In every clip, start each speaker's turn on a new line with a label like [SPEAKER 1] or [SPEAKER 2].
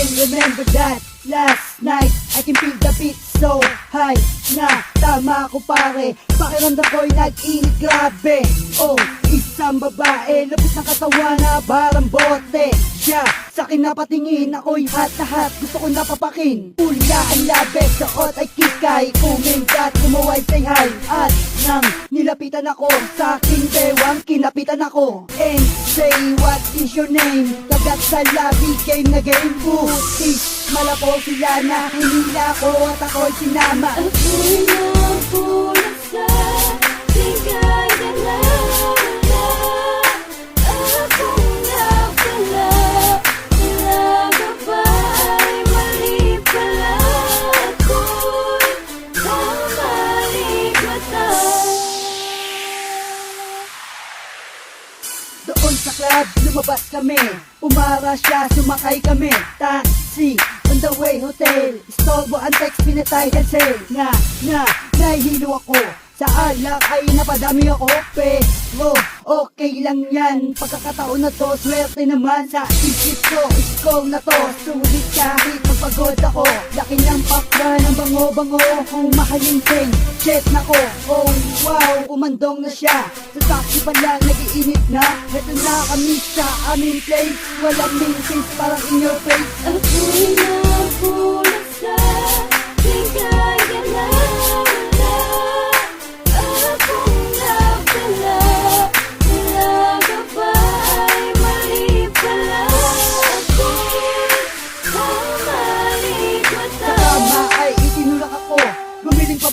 [SPEAKER 1] Still remember that last night I can feel the beat so high. Na tama ko pare. Pakiramdam ko'y nag-init grabe. Oh, isang babae Lupit ng katawan na barang bote. Siya, sa akin napatingin Ako'y hot na hot, gusto ko napapakin. Pula ang labi, suot ay kikay Kumindat, kumaway say hi At nang nilapitan ako Sa aking bewang, kinapitan ako. And say, what is your name? Kagat sa labi, game na game Putis, malapo sila na hinila ko At ako'y sinama.
[SPEAKER 2] Ako'y
[SPEAKER 1] Club, lumabas kami. Umara siya, sumakay kami. Taxi, on the way hotel. Istorbo ang text, pinatay cancel Nga, nga, nahihilo ako. Sa alak ay napadami ako. Pero, okay lang yan. Pagkakataon na to, swerte naman Sa isip ko, score na to Sulit kahit magpagod ako. Laki ng pakra ng bango-bango Mahaling train, jet na ko Oh wow, umandong na siya. Sa taxi pa lang, nagiinit na. Heto na kami sa aming place. Walang mintis, parang in your face.
[SPEAKER 2] Ako'y napulat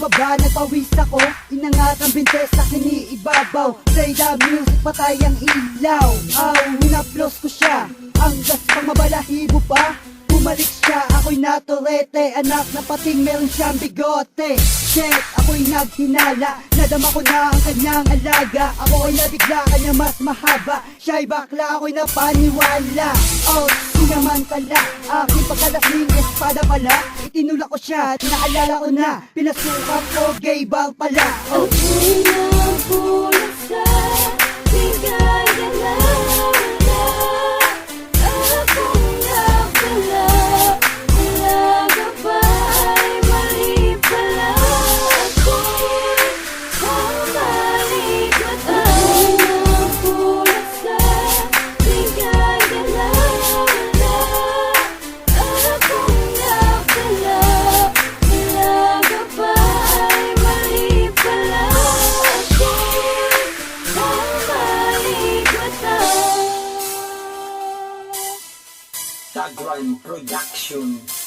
[SPEAKER 1] Gumiling pababa, nagpawis ako. Inangat ang bintes sa kiniibabaw Play the music, patay ang ilaw. Aw, hinaplos ko siya. Ang gas pang mabalahibo pa Bumalik siya, ako'y naturete Anak na pating meron siyang bigote. Shit, ako'y naghinala. Nadama ko na ang kanyang alaga. Ako ay nabigla, kanya mas mahaba. Siya'y bakla, ako'y napaniwala. Oh, sinamantala Aking pagkalasing espada pala. Itinulak ko siya, naalala ko na. Pinasukan ko, gay bar pala. Oh,
[SPEAKER 2] Ako'y napulat
[SPEAKER 3] Tagline Production